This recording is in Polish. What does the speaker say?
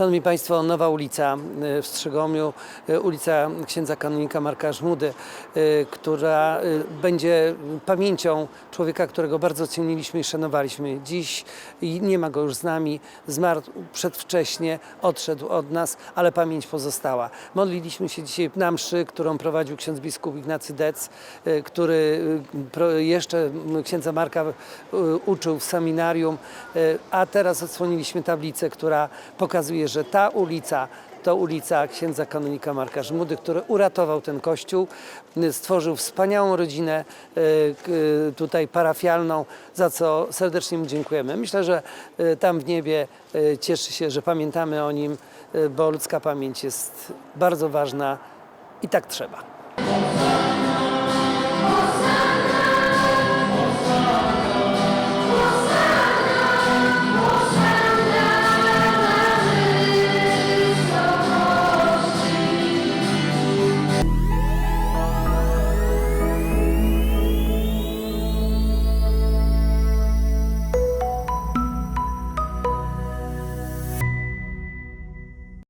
Szanowni Państwo, nowa ulica y, w Strzygomiu, y, ulica księdza kanonika Marka Żmudy, y, która będzie pamięcią człowieka, którego bardzo ceniliśmy i szanowaliśmy. Dziś nie ma go już z nami, zmarł przedwcześnie, odszedł od nas, ale pamięć pozostała. Modliliśmy się dzisiaj na mszy, którą prowadził ksiądz biskup Ignacy Dec, który jeszcze księdza Marka uczył w seminarium, a teraz odsłoniliśmy tablicę, która pokazuje, że ta ulica to ulica księdza kanonika Marka Żmudy, który uratował ten kościół, y, stworzył wspaniałą rodzinę y, y, tutaj parafialną, za co serdecznie mu dziękujemy. Myślę, że tam w niebie cieszy się, że pamiętamy o nim, bo ludzka pamięć jest bardzo ważna i tak trzeba.